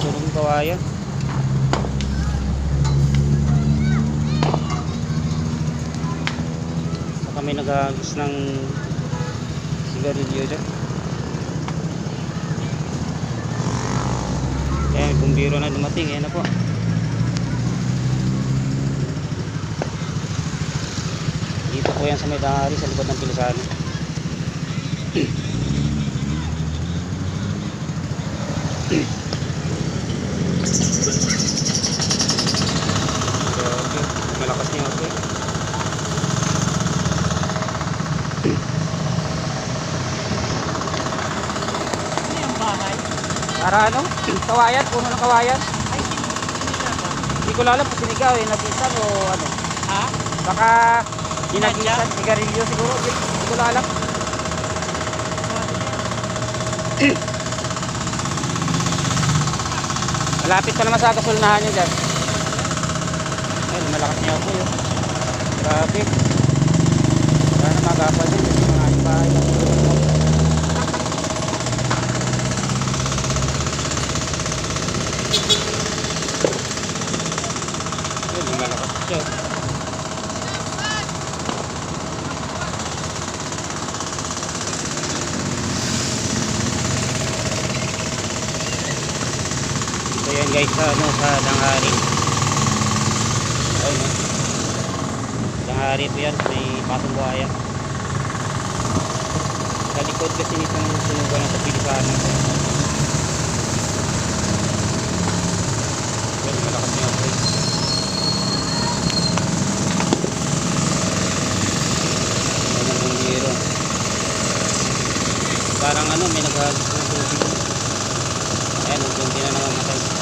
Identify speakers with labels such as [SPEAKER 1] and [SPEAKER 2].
[SPEAKER 1] sulong kawayan. May nagagis ng sigarilyo dyan. Bumbiro na dumating. Ayan na po. Dito po yan sa may dangari sa likod ng pilisano. Grabe, malakas niya ako eh.
[SPEAKER 2] Ano yung bahay?
[SPEAKER 1] Para ano? Kawayan, puno ng kawayan.
[SPEAKER 2] Ay?
[SPEAKER 1] Hindi ko alam kung sinigaw eh, nagisan o ano.
[SPEAKER 2] Ha?
[SPEAKER 1] Baka ginagisan, sigarilyo siguro. Hindi ko alam. Malapit pa naman sa kasulnahan niya dyan. Ayun, malakas niya ako yun. Grabe. Sana magapal din. Mga ating bahay lang. Siya. So yan guys sa ano sa Danghari. Ayun. oh. Danghari ito yan may patong buhaya. Sa likod kasi nitong sunugan ng Pilipinas. parang ano may nagagawin ayan, hindi na naman matay.